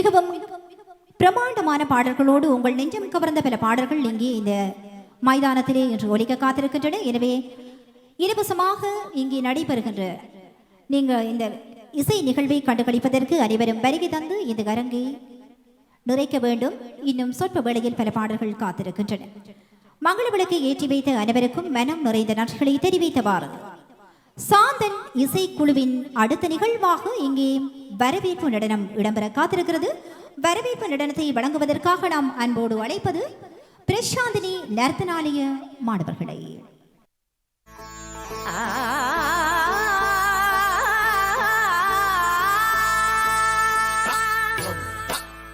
மிகவும் பிரமாண்டமான பாடல்களோடு உங்கள் நெஞ்சம் கவர்ந்த பல பாடல்கள் இங்கே இந்த மைதானத்திலே இன்று ஒலிக்க காத்திருக்கின்றன. எனவே இலவசமாக இங்கே நடைபெறுகின்ற நீங்கள் இந்த இசை நிகழ்வை கண்டுகளிப்பதற்கு அனைவரும் வருகை தந்து இந்த கரங்கை நிறைக்க வேண்டும். இன்னும் சொற்ப வேளையில் பல பாடல்கள் காத்திருக்கின்றன. மங்கள விளக்கை ஏற்றி வைத்த அனைவருக்கும் மனம் நிறைந்த நன்றிகளை தெரிவித்தவாறு சாந்தன் இசைக்குழுவின் அடுத்த நிகழ்வாக இங்கே வரவேற்பு நடனம் இடம்பெற காத்திருக்கிறது வரவேற்பு நடனத்தை வழங்குவதற்காக நாம் அன்போடு அழைப்பது பிரசாந்தினி நர்த்தனாலய மாணவர்களை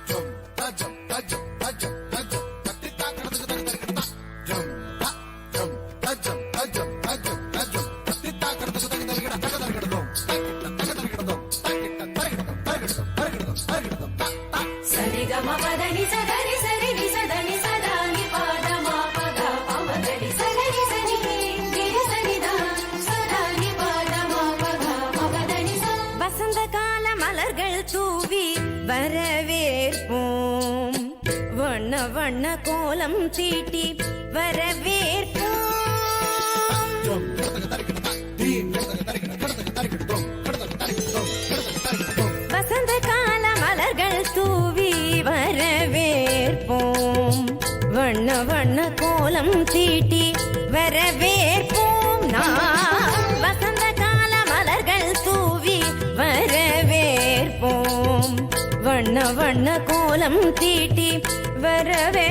Jump, jump, jump, jump, jump, jump. வண்ண கோலம் தீட்டி வரவேற்போம். வசந்த கால மலர்கள் தூவி வரவேற்போம். வண்ண வண்ண கோலம் தீட்டி வரவேற்போம். நாம் வசந்த கால மலர்கள் தூவி வரவேற்போம். வண்ண வண்ண கோலம் தீட்டி வரவே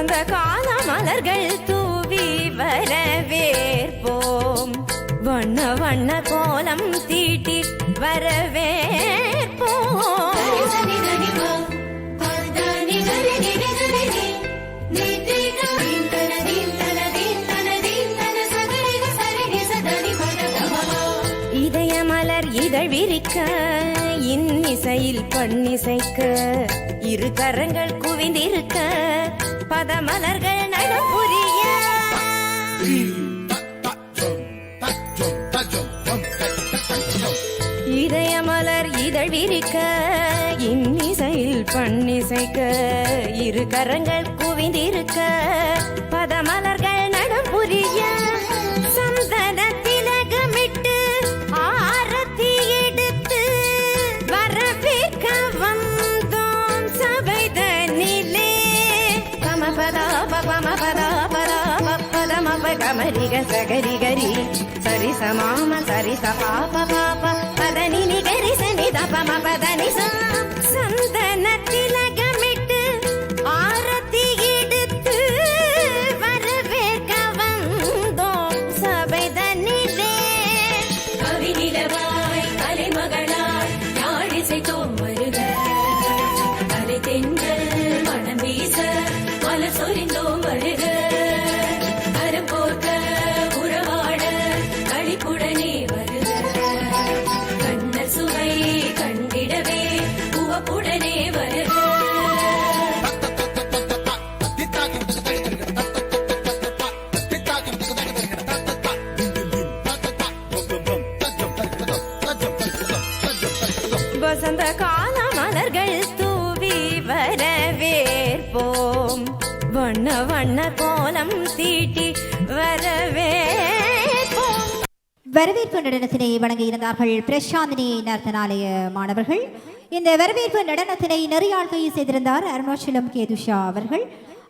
வசந்த கால மலர்கள் தூவி வரவேற்போம். வண்ண வண்ண கோலம் தீட்டி வரவேற்போம். இதய மலர் இதழ் விரிக்க இன்னிசையில் பண்ணிசைக்க இரு கரங்கள் குவிந்திருக்க பதமலர்கள் நடம் புரிய இதய மலர் இதழ் விரிக்க இன்னிசையில் பண்ணிசைக்க இரு கரங்கள் குவிந்திருக்க பதமலர் రస గరి గరి సరి సమామ సరి సపాప పాప. పదని గరి సని దపమ పదని సా வரவேற்பு நடனத்தினை வழங்கியிருந்தார்கள் பிரசாந்தினி நர்த்தனாலய மாணவர்கள். இந்த வரவேற்பு நடனத்தினை நெறியாழ்கை செய்திருந்தார் அருணாச்சலம் கேதுஷா அவர்கள்.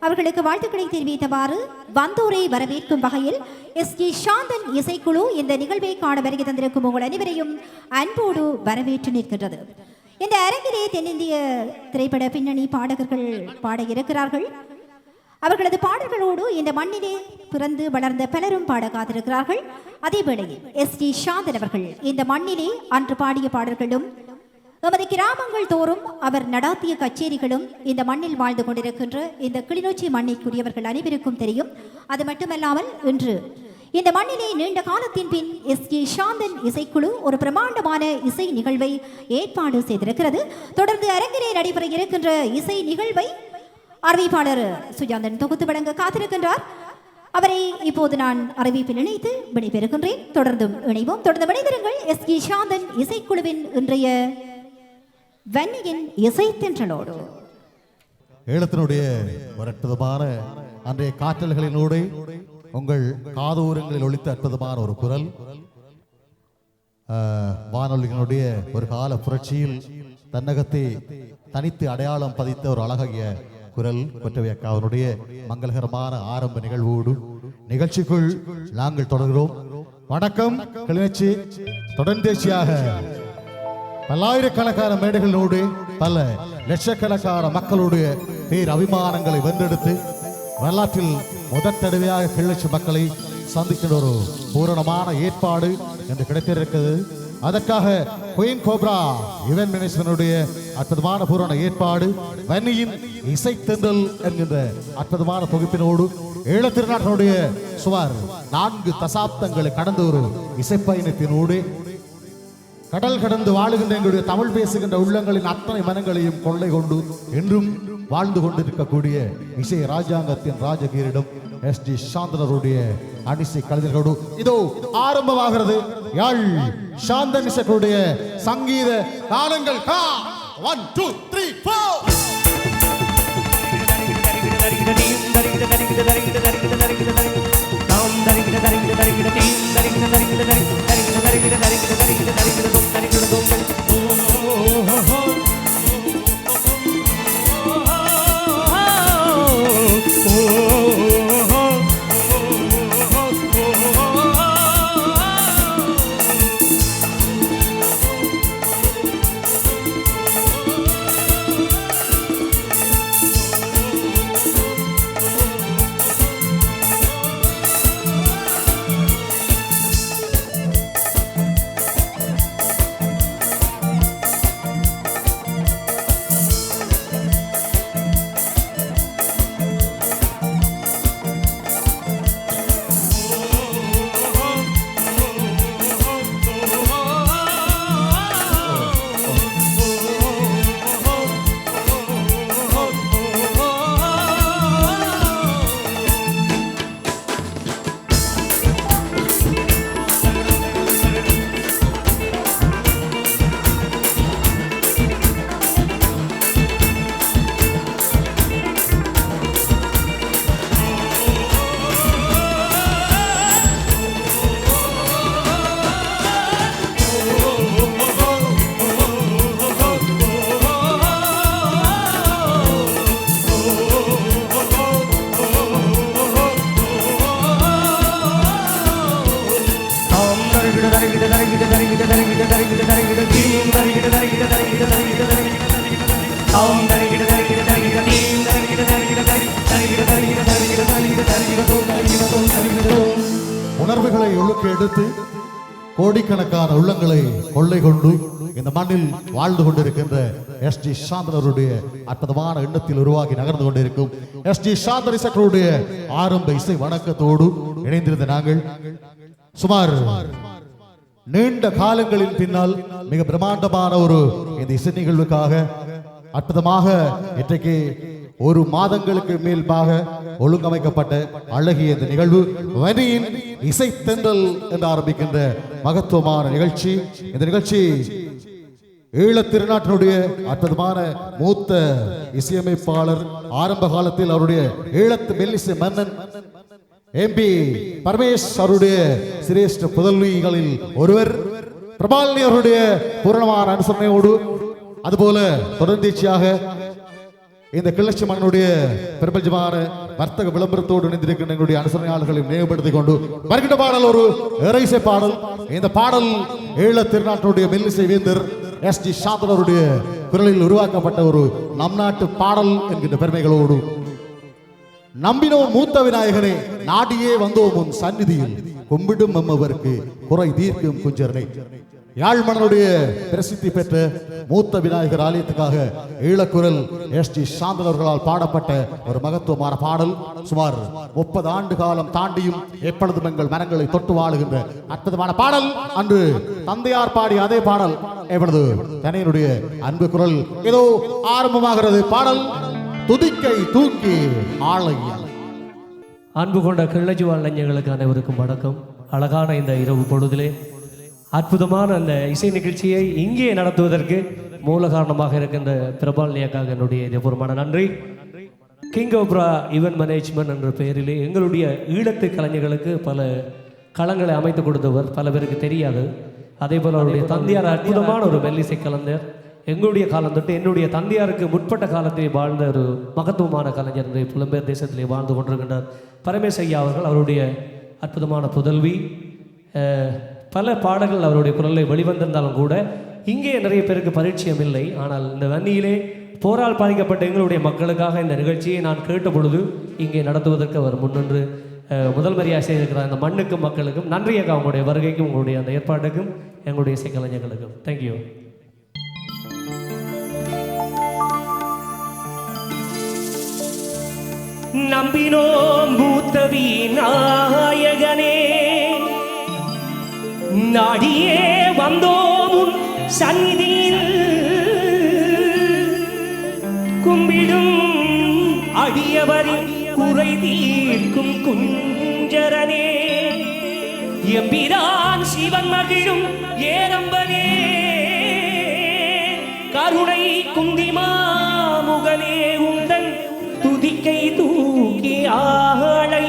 அவர்களுக்கு வாழ்த்துக்களை தெரிவித்தவாறு வந்தோரை வரவேற்கும் வகையில் எஸ் ஜி சாந்தன் இசைக்குழு இந்த நிகழ்வை காண வருகை தந்திருக்கும் உங்கள் அனைவரையும் அன்போடு வரவேற்று நிற்கின்றது. இந்த அரங்கிலே தென்னிந்திய திரைப்பட பின்னணி பாடகர்கள் பாட இருக்கிறார்கள். அவர்களது பாடல்களோடு இந்த மண்ணிலே பிறந்து வளர்ந்த பலரும் பாட காத்திருக்கிறார்கள் அதே வேளையில் எஸ் டி சாந்தன் அவர்கள் இந்த மண்ணிலே அன்று பாடிய பாடல்களும் எமது கிராமங்கள் தோறும் அவர் நடாத்திய கச்சேரிகளும் இந்த மண்ணில் வாழ்ந்து கொண்டிருக்கின்ற இந்த கிளிநொச்சி மண்ணிற்குரியவர்கள் அனைவருக்கும் தெரியும். அது மட்டுமல்லாமல் இன்று இந்த மண்ணிலே நீண்ட காலத்தின் பின் எஸ் ஜே சாந்தன் இசைக்குழு ஒரு பிரமாண்டமான இசை நிகழ்வை ஏற்பாடு செய்திருக்கிறது. தொடர்ந்து அரங்கிலே நடைபெற இருக்கின்ற இசை நிகழ்வை அறிவிப்பாளர் சுஜாந்தன் தொகுத்து வழங்க காத்திருக்கின்றார். அவரை இப்போது நான் அறிவிப்பில் இணைத்து விடைபெறுகின்றேன். தொடர்ந்தும் இணைவோம். தொடர்ந்து விடைபெறுங்கள். எஸ் கி சாந்தன் இசைக்குழுவின் இன்றைய வன்னியின் இசைத்தென்றலோடு ஏலத்தினுடைய ஒரு அற்புதமான அன்றைய காற்றல்களினோடு உங்கள் காதூரங்களில் ஒழித்த அற்புதமான ஒரு குரல். ஆஹ், ஒரு கால புரட்சியில் தன்னகத்தை தனித்து அடையாளம் பதித்த ஒரு அழகிய குரல் கொற்றவை அக்காவினுடைய மங்களகரமான ஆரம்ப நிகழ்வோடு நிகழ்ச்சிக்குள் நாங்கள் தொடர்கிறோம். வணக்கம் கிளிநொச்சி. தொடர்ந்தேசியாக பல்லாயிரக்கணக்கான மேடைகளோடு பல லட்சக்கணக்கான மக்களுடைய பேர் அபிமானங்களை வென்றெடுத்து வரலாற்றில் முதற் தடவையாக கிளிநொச்சி மக்களை சந்திக்கிற ஒரு பூரணமான ஏற்பாடு என்று கிடைத்திருக்கிறது. அதற்காக குயின் கோப்ரா இவன் மினிஸ்டனுடைய அற்புதமான பூரண ஏற்பாடு வன்னியின் இசைத்தென்றல் என்கின்ற அற்புதமான தொகுப்பினோடு ஈழத்திருநாட்டினுடைய சுமார் நான்கு தசாப்தங்களை கடந்த ஒரு இசைப்பயணத்தினோடு கடல் கடந்து வாழுகின்ற எங்களுடைய தமிழ் பேசுகின்ற உள்ளங்களின் அத்தனை மனங்களையும் கொள்ளை கொண்டு என்றும் வாழ்ந்து கொண்டிருக்கக்கூடிய இசை ராஜாங்கத்தின் ராஜகீரிடம் எஸ் டி சாந்தனருடைய அனிசை கலைஞர்களோடு இதோ ஆரம்பமாகிறது யாழ் சாந்தனிசர்களுடைய சங்கீத காலங்கள் கா ஒன் டூ த்ரீ ஃபோர் உணர்வுகளை கோடிக்கணக்கான உள்ளங்களை கொள்ளை கொண்டு இந்த மண்ணில் வாழ்ந்து கொண்டிருக்கின்ற எஸ் டி சாந்தனருடைய அற்புதமான எண்ணத்தில் உருவாகி நகர்ந்து கொண்டிருக்கும் எஸ் டி சாந்தன் இசைக்களுடைய ஆரம்ப இசை வணக்கத்தோடு இணைந்திருந்த நாங்கள் சுமார் நீண்ட காலங்களின் பின்னால் மிக பிரம்மாண்டமான ஒரு இந்த இசை நிகழ்வுக்காக அற்புதமாக இன்றைக்கு ஒரு மாதங்களுக்கு மேல்பாக ஒழுங்கமைக்கப்பட்ட அழகிய இந்த நிகழ்வு வனியின் இசை தென்றல் என்று ஆரம்பிக்கின்ற மகத்துவமான நிகழ்ச்சி. இந்த நிகழ்ச்சி ஈழத் திருநாட்டினுடைய அற்புதமான மூத்த இசையமைப்பாளர் ஆரம்ப காலத்தில் அவருடைய ஈழத்து மெல்லிசை மன்னன் எம்பி பரமேஷ் அவருடைய சிரேஷ்ட புதல்விகளில் ஒருவர் பிரபாலினி அவருடைய பூரணமான அனுசரணையோடு அதுபோல தொடர்ந்தீச்சியாக இந்த கிளர்ச்சி மகனுடைய பிரபஞ்சமான வர்த்தக விளம்பரத்தோடு இணைந்திருக்கின்ற எங்களுடைய அனுசரணையாளர்களை நினைவுபடுத்திக் கொண்டு வருகின்ற பாடல் ஒரு இறைசை பாடல். இந்த பாடல் ஈழ திருநாட்டினுடைய மெல்லிசை வேந்தர் எஸ் டி சாந்தனருடைய குரலில் உருவாக்கப்பட்ட ஒரு நம் நாட்டு பாடல் என்கின்ற பெருமைகளோடு. நம்பினோம் மூத்த விநாயகனே நாடியே வந்தோம் உன் சந்நிதியில். கும்பிடும் அம்மவருக்கு குறை தீர்க்கும் குஞ்சரனை. யாழ்மணனுடைய பிரசித்தி பெற்ற மூத்த விநாயகர் ஆலயத்துக்காக ஈழக்குரல் எஸ் டி சாந்தனவர்களால் பாடப்பட்ட ஒரு மகத்துவமான பாடல். சுமார் முப்பது ஆண்டு காலம் தாண்டியும் எப்பொழுதும் எங்கள் மனங்களை தொட்டு வாழுகின்ற அற்புதமான பாடல். அன்று தந்தையார் பாடிய அதே பாடல் எப்பொழுது தனையனுடைய அன்பு குரல். ஏதோ ஆரம்பமாகிறது பாடல். துதிக்கை தூக்கி ஆளையா. அன்பு கொண்ட கிள்ளஜுவால் இளைஞர்களுக்கு அனைவருக்கும் வணக்கம். அழகான இந்த இரவு பொழுதிலே அற்புதமான அந்த இசை நிகழ்ச்சியை இங்கே நடத்துவதற்கு மூல காரணமாக இருக்கின்ற பிரபாலினியாக்காக என்னுடைய இதயபூர்வமான நன்றி. கிங் ஓப்ரா ஈவென்ட் மேனேஜ்மெண்ட் என்ற பெயரிலே எங்களுடைய ஈழத்து கலைஞர்களுக்கு பல களங்களை அமைத்து கொடுத்தவர் பல பேருக்கு தெரியாது. அதே போல் அவருடைய தந்தையார் அற்புதமான ஒரு மெல்லிசை கலைஞர். எங்களுடைய காலம் தொட்டு என்னுடைய தந்தையாருக்கு முற்பட்ட காலத்திலே வாழ்ந்த ஒரு மகத்துவமான கலைஞர் புலம்பெயர் தேசத்திலே வாழ்ந்து கொண்டிருக்கின்றார். பரமேஸ் ஐயா அவர்கள் அவருடைய அற்புதமான புதல்வி பல பாடல்கள் அவருடைய குரலில் வெளிவந்திருந்தாலும் கூட இங்கே நிறைய பேருக்கு பரிச்சயம் இல்லை. ஆனால் இந்த வன்னியிலே போரால் பாதிக்கப்பட்ட எங்களுடைய மக்களுக்காக இந்த நிகழ்ச்சியை நான் கேட்ட பொழுது இங்கே நடத்துவதற்கு அவர் முன்னின்று முதல் மரியாதை செய்திருக்கிறார். இந்த மண்ணுக்கும் மக்களுக்கும் நன்றி அக்கா உங்களுடைய வருகைக்கும் உங்களுடைய அந்த ஏற்பாட்டுக்கும் எங்களுடைய இசைக்கலைஞர்களுக்கும் தேங்க்யூ நம்பினோம் மூத்தவி நாயகனே நாடியே வந்தோம் சந்நிதியில். கும்பிடும் அடியவரின் குறை தீர்க்கும் குஞ்சரனே. எம்பிரான் சிவன் மகிழும் ஏரம்பனே. கருணை குந்திமா முகனே உந்தன் துதிக்கை தூக்கி ஆளையா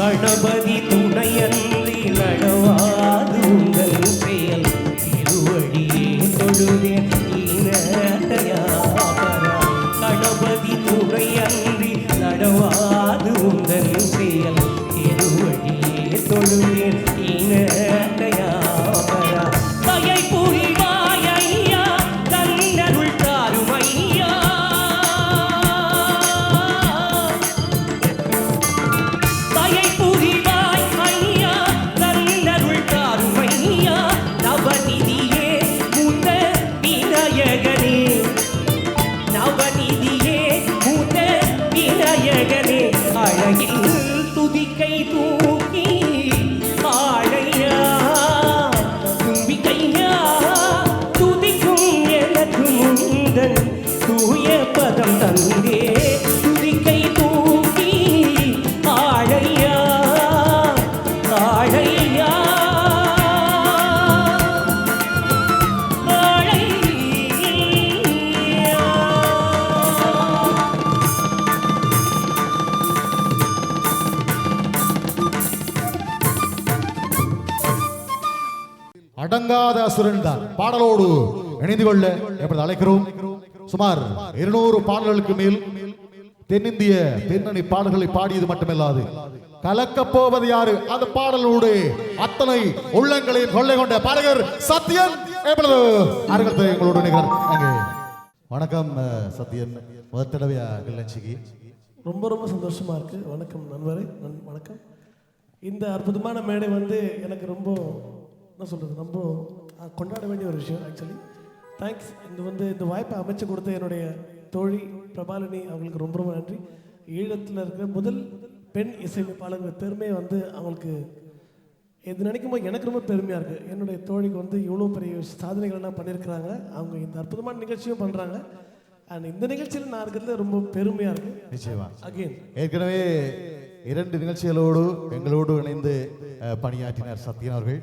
கணபதி துணையன்றி நடவாது உங்கள் செயல் திருவழியே தொழுதேன் கணபதி துணையன்றி நடவாது உங்கள் செயல் திருவழியே தொழுதேன் ஈனதயாபரா Reggae. பாடலோடு இணைந்து கொள்ள எப்படி அழைக்கிறோம். சுமார் இருநூறு பாடல்களுக்கு மேல் தென்னிந்திய பின்னணி பாடல்களை பாடியது மட்டுமல்லாது கலக்கப் போவது யாரு? அந்த பாடலோடு அத்தனை உள்ளங்களையும் கொள்ளை கொண்ட பாடகர் சத்யன் எப்பொழுது அருகத்தை உங்களோடு அங்கே. வணக்கம் சத்யன். முதல் தடவையா கிள்ளச்சிக்கு ரொம்ப ரொம்ப சந்தோஷமா இருக்கு. வணக்கம் நண்பரே. வணக்கம். இந்த அற்புதமான மேடை வந்து எனக்கு ரொம்ப என்ன சொல்கிறது ரொம்ப கொண்டாட வேண்டிய ஒரு விஷயம் ஆக்சுவலி தேங்க்ஸ் இந்த வந்து இந்த வாய்ப்பை அமைச்சு கொடுத்த என்னுடைய தோழி பிரபாலினி அவங்களுக்கு ரொம்ப ரொம்ப நன்றி. ஈழத்தில் இருக்கிற முதல் பெண் இசையமைப்பாளர்கள் பெருமையை வந்து அவங்களுக்கு இது நினைக்கும் போது எனக்கு ரொம்ப பெருமையாக இருக்குது என்னுடைய தோழிக்கு வந்து இவ்வளோ பெரிய சாதனைகள்லாம் பண்ணியிருக்கிறாங்க. அவங்க இந்த அற்புதமான நிகழ்ச்சியும் பண்ணுறாங்க அண்ட் இந்த நிகழ்ச்சியில் நான் இருக்கிறதுல ரொம்ப பெருமையாக இருக்குது நிச்சயமா. அகெயின் ஏற்கனவே இரண்டு நிகழ்ச்சிகளோடு எங்களோடு இணைந்து பணியாற்றினார் சத்யன் அவர்கள்.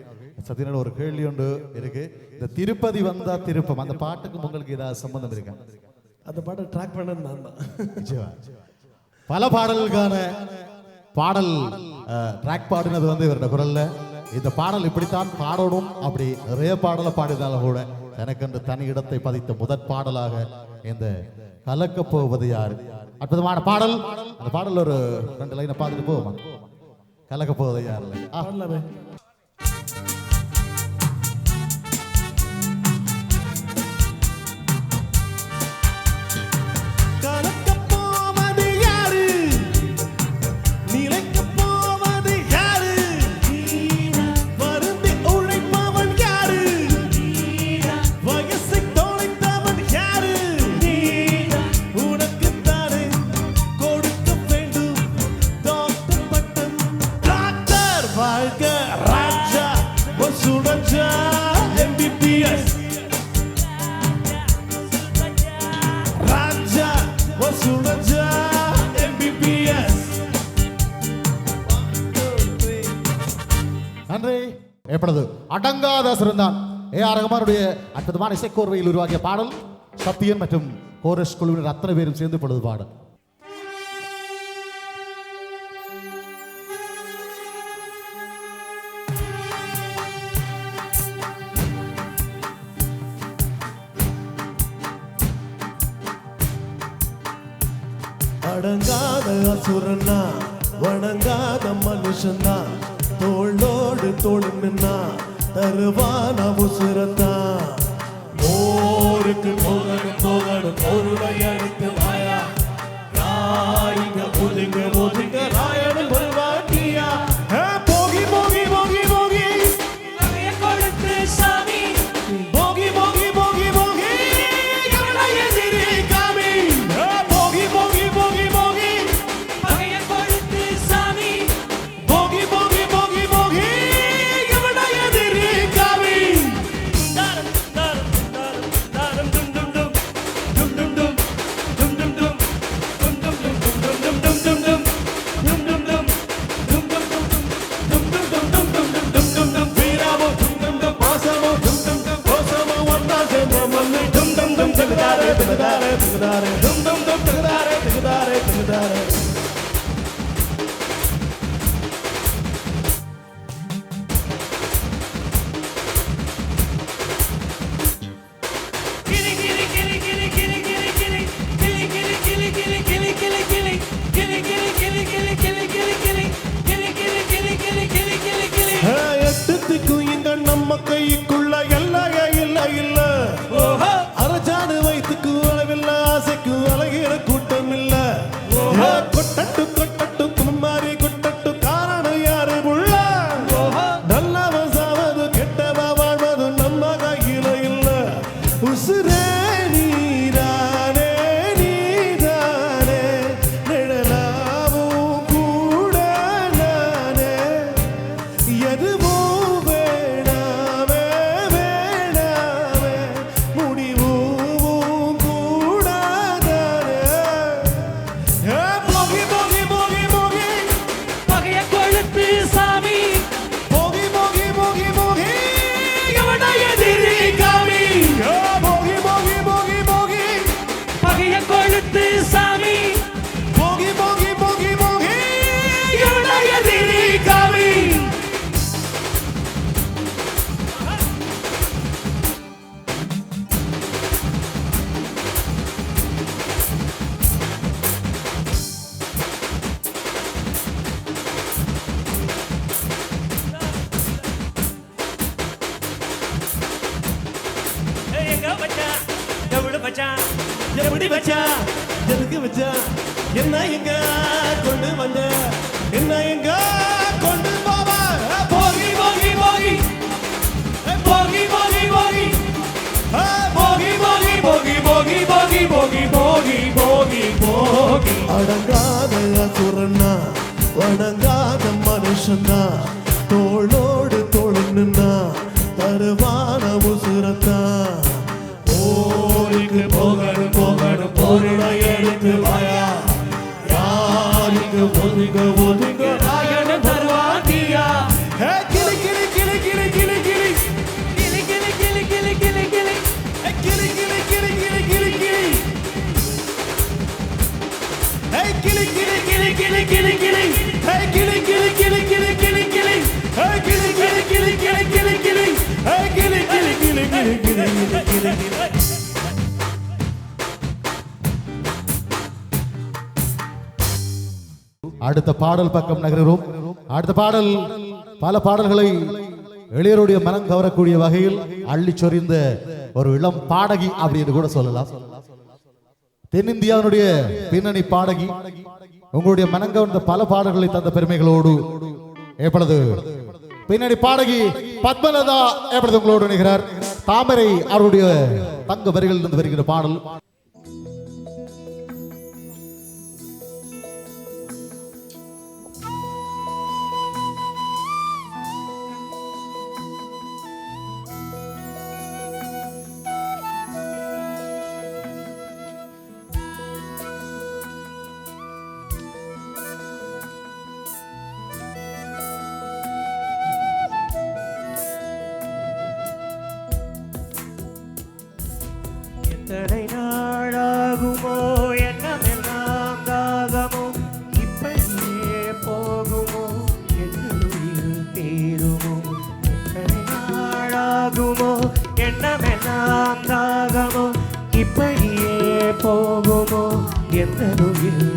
சத்யனோட ஒரு கேள்வி ஒன்று இருக்கு. இந்த திருப்பதி வந்தா திருப்பம். அந்த பாட்டுக்கு உங்களுக்கு ஏதாவது சம்பந்தம் இருக்கா? அந்த பாட்டை ட்ராக் பண்ணது நான். தான் பல பாடல்களுக்கான பாடல் ட்ராக் பாடினது வந்து இவரோட குரல்ல. இந்த பாடல் இப்படித்தான் பாடணும். அப்படி நிறைய பாடலை பாடினாலும் கூட எனக்கென்று தனி இடத்தை பதித்த முதற் பாடலாக இந்த கலக்கப் போவது யாரு? அற்புதமான பாடல். அந்த பாடல் ஒரு ரெண்டு லைனை பார்த்துட்டு போவோமா? கலக்கப் போவது யாருல வசூடஜா எம்பிபிஎஸ் ராஜா வசூடஜா எம்பிபிஎஸ் நன்றி. எப்பொழுது அடங்காத சிறந்தான். ஏ ஆர் ரகுமானுடைய அற்புதமான இசைக்கோர்வையில் உருவாகிய பாடல் சத்தியன் மற்றும் கோரஸ் குழுவினர் அத்தனை பேரும் சேர்ந்து பொழுது பாடல். அசுரனா வணங்காத மனுஷனா தோளோடு தோள் நின்னா தருவான உசுரத்தா. போருக்கு போகணும் அடங்காத குரண்ணா வணங்காத மனுஷன்னா அடுத்த பாடல் பக்கம் நகர்கிறோம். அடுத்த பாடல் பல பாடல்களை எளியருடைய மனம் கவரக்கூடிய வகையில் அள்ளி சொறிந்த ஒரு இளம் பாடகி அப்படின்னு கூட சொல்லலாம். தென்னிந்தியாவினுடைய பின்னணி பாடகி உங்களுடைய மனம் கவர்ந்த பல பாடல்களை தந்த பெருமைகளோடு எப்பொழுது பின்னணி பாடகி பத்மலதா எப்பொழுது உங்களோடு நிகழ்கிறார் தாமரை அவருடைய தங்க வரிகளிலிருந்து வருகிற பாடல். எத்தனை நாளாகுமோ என்னமெல்லாம் தாகமோ? இப்படியே போகுமோ? என்னுயிர் தீருமோ எத்தனை நாளாகுமோ? என்னமெல்லாம் தாகமோ? இப்படியே போகுமோ? என்னுயிர்